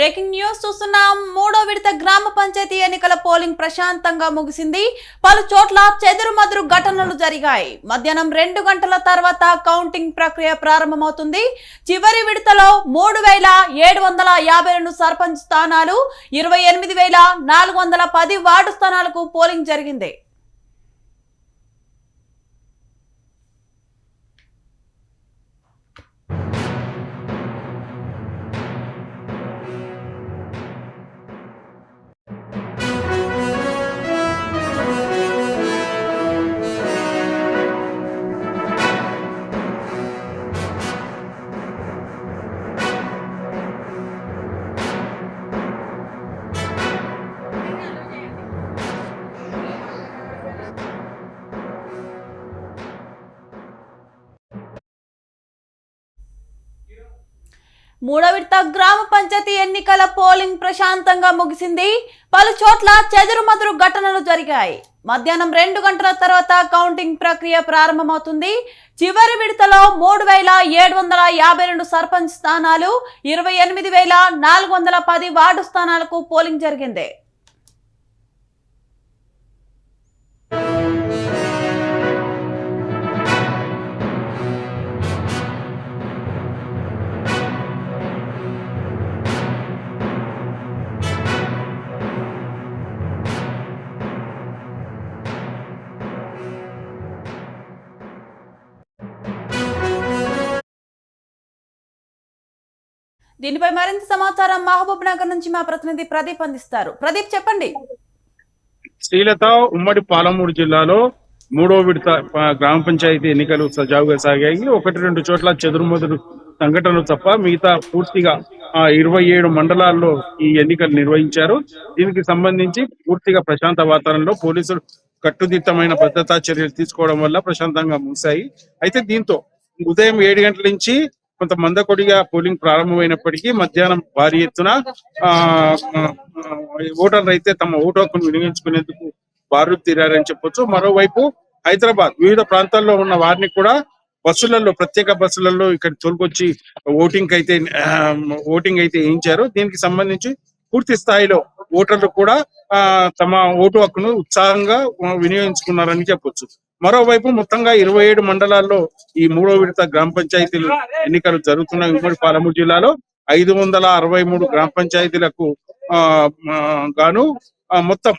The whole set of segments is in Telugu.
బ్రేకింగ్ న్యూస్ చూస్తున్నాం. మూడో విడత గ్రామ పంచాయతీ ఎన్నికల పోలింగ్ ప్రశాంతంగా ముగిసింది. పలు చోట్ల చెదురుమదురు ఘటనలు జరిగాయి. మధ్యాహ్నం రెండు గంటల తర్వాత కౌంటింగ్ ప్రక్రియ ప్రారంభమవుతుంది. చివరి విడతలో మూడు వేల ఏడు వందల యాభై రెండు సర్పంచ్ స్థానాలు ఇరవై ఎనిమిది వేల నాలుగు వందల పది వార్డు స్థానాలకు పోలింగ్ జరిగింది. మూడో విడత గ్రామ పంచాయతీ ఎన్నికల పోలింగ్ ప్రశాంతంగా ముగిసింది. పలు చోట్ల చెదురుమదురు ఘటనలు జరిగాయి. మధ్యాహ్నం రెండు గంటల తర్వాత కౌంటింగ్ ప్రక్రియ ప్రారంభమవుతుంది. చివరి విడతలో మూడు వేల ఏడు వందల యాభై రెండు సర్పంచ్ స్థానాలు ఇరవై ఎనిమిది వేల నాలుగు వందల పది వార్డు స్థానాలకు పోలింగ్ జరిగింది. దీనిపై మరింత సమాచారం మహబూబ్ నగర్ నుంచి మా ప్రతినిధి ప్రదీప్ అందిస్తారు. ప్రదీప్ చెప్పండి. శ్రీలత ఉమ్మడి పాలమూరు జిల్లాలో మూడో విడత గ్రామ పంచాయతీ ఎన్నికలు సజావుగా సాగాయి. ఒకటి రెండు చోట్ల చెదురుమదురు సంఘటనలు తప్ప మిగతా పూర్తిగా ఆ ఇరవై ఏడు మండలాల్లో ఈ ఎన్నికలు నిర్వహించారు. దీనికి సంబంధించి పూర్తిగా ప్రశాంత వాతావరణంలో పోలీసులు కట్టుదిట్టమైన భద్రతా చర్యలు తీసుకోవడం వల్ల ప్రశాంతంగా ముగిశాయి. అయితే దీంతో ఉదయం ఏడు గంటల నుంచి కొంత మందకొడిగా పోలింగ్ ప్రారంభమైనప్పటికీ మధ్యాహ్నం భారీ ఎత్తున ఆ ఓటర్లు అయితే తమ ఓటు హక్కును వినియోగించుకునేందుకు బారు తీరారని చెప్పొచ్చు. మరోవైపు హైదరాబాద్ వివిధ ప్రాంతాల్లో ఉన్న వారిని కూడా బస్సులలో ప్రత్యేక బస్సులలో ఇక్కడ తోలుకొచ్చి ఓటింగ్ అయితే ఓటింగ్ అయితే వేయించారు. దీనికి సంబంధించి పూర్తి స్థాయిలో ఓటర్లు కూడా ఆ, తమ ఓటు హక్కును ఉత్సాహంగా వినియోగించుకున్నారని చెప్పొచ్చు. మరోవైపు మొత్తంగా ఇరవై ఏడు మండలాల్లో ఈ మూడో విడత గ్రామ పంచాయతీలు ఎన్నికలు జరుగుతున్న ఉమ్మడి పాలమూరు జిల్లాలో ఐదు వందల అరవై మూడు గ్రామ పంచాయతీలకు ఆ, గాను మొత్తం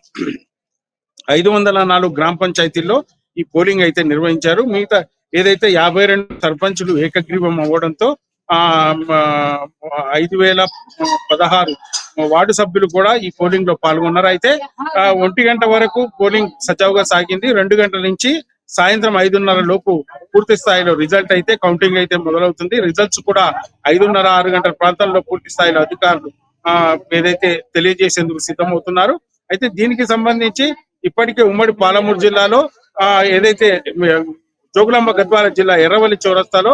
ఐదు వందల నాలుగు గ్రామ పంచాయతీల్లో ఈ పోలింగ్ అయితే నిర్వహించారు. మిగతా ఏదైతే యాభై రెండు సర్పంచులు ఏకగ్రీవం అవ్వడంతో ఆ ఆ, ఐదు వేల పదహారు వార్డు సభ్యులు కూడా ఈ పోలింగ్లో పాల్గొన్నారు. అయితే ఆ, ఒంటి గంట వరకు పోలింగ్ సజావుగా సాగింది. రెండు గంటల నుంచి సాయంత్రం ఐదున్నర లోపు పూర్తి స్థాయిలో రిజల్ట్ అయితే కౌంటింగ్ అయితే మొదలవుతుంది. రిజల్ట్స్ కూడా ఐదున్నర ఆరు గంటల ప్రాంతాల్లో పూర్తి స్థాయిలో అధికారులు ఆ ఏదైతే తెలియజేసేందుకు సిద్ధమవుతున్నారు. అయితే దీనికి సంబంధించి ఇప్పటికే ఉమ్మడి పాలమూరు జిల్లాలో ఆ ఏదైతే జోగులాంబ గద్వాల జిల్లా ఎర్రవల్లి చౌరస్తాలో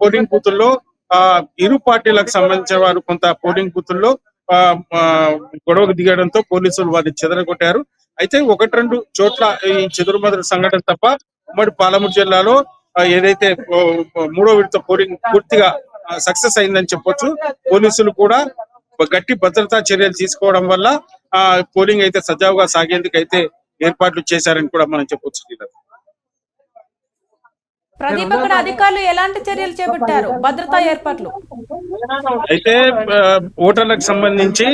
పోలింగ్ బూతుల్లో ఆ ఇరు పార్టీలకు సంబంధించిన వారు కొంత పోలింగ్ బూతుల్లో ఆ, ఆ, గొడవకు దిగడంతో పోలీసులు వారిని చెదరగొట్టారు. అయితే ఒకటి రెండు చోట్ల ఈ చెదురుమదురు సంఘటన తప్ప ఉమ్మడి పాలమూరు జిల్లాలో ఏదైతే మూడో విడత పోలింగ్ పూర్తిగా సక్సెస్ అయిందని చెప్పొచ్చు. పోలీసులు కూడా గట్టి భద్రతా చర్యలు తీసుకోవడం వల్ల ఆ పోలింగ్ అయితే సజావుగా సాగేందుకు అయితే ఏర్పాట్లు చేశారని కూడా మనం చెప్పొచ్చు ప్రదీప్ అక్కడ అధికారులు ఎలాంటి చర్యలు చేపట్టారు? భద్రతా ఏర్పాట్లు. అయితే ఓటర్లకు సంబంధించి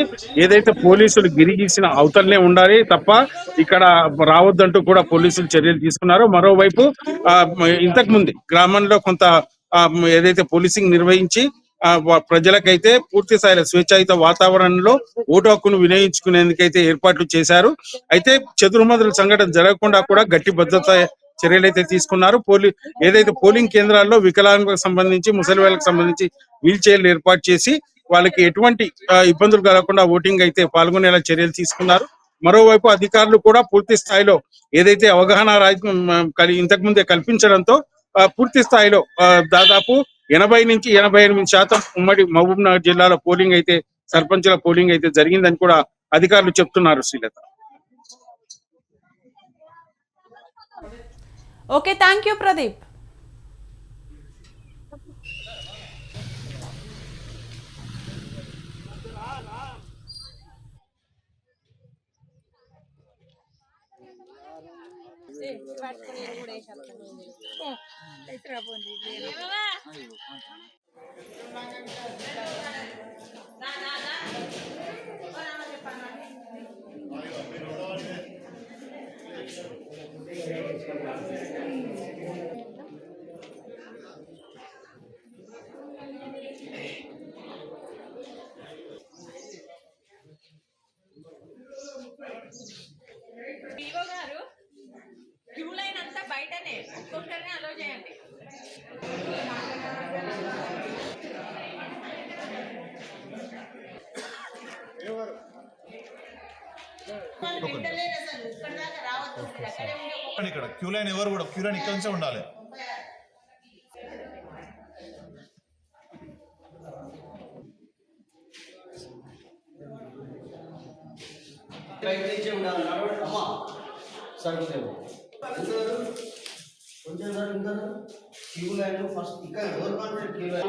ఏదైతే పోలీసులు గిరిగీసిన అవతలనే ఉండాలి తప్ప ఇక్కడ రావద్దంటూ కూడా పోలీసులు చర్యలు తీసుకున్నారు. మరోవైపు ఇంతకు ముందు గ్రామంలో కొంత ఏదైతే పోలీసింగ్ నిర్వహించి ప్రజలకైతే పూర్తి స్థాయిలో స్వేచ్ఛాయుత వాతావరణంలో ఓటు హక్కును వినియోగించుకునేందుకైతే ఏర్పాట్లు చేశారు. అయితే చతుర్మదుల సంఘటన జరగకుండా కూడా గట్టి భద్రత చర్యలు అయితే తీసుకున్నారు. పోలీ ఏదైతే పోలింగ్ కేంద్రాల్లో వికలాంగులకు సంబంధించి ముసలి వాళ్ళకి సంబంధించి వీల్ చైర్లు ఏర్పాటు చేసి వాళ్ళకి ఎటువంటి ఇబ్బందులు కలగకుండా ఓటింగ్ అయితే పాల్గొనేలా చర్యలు తీసుకున్నారు. మరోవైపు అధికారులు కూడా పూర్తి స్థాయిలో ఏదైతే అవగాహన రాహిత్యం, ఇంతకు ముందే కల్పించడంతో పూర్తి స్థాయిలో దాదాపు ఎనభై నుంచి ఎనభై ఎనిమిది శాతం ఉమ్మడి మహబూబ్ నగర్ జిల్లాలో పోలింగ్ అయితే సర్పంచుల పోలింగ్ అయితే జరిగిందని కూడా అధికారులు చెప్తున్నారు Srilatha. Okay thank you Pradeep కానీ ఇక్కడ క్యూ లైన్ ఎవరు కూడా క్యూ లైన్ ఇక్కడ నుంచే ఉండాలి. కొంచెం సార్ ఇంకా క్యూ లైన్ ఫస్ట్ ఇక్కడ ఎవరు కాన్సెప్ట్ క్యూ లైన్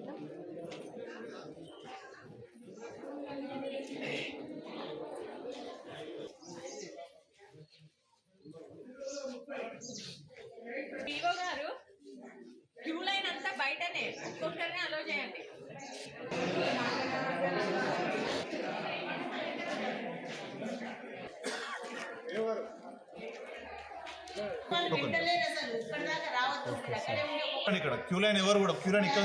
కానీ ఇక్కడ క్యూ లైన్ ఎవరు కూడా క్యూ లైన్ ఇక్కడ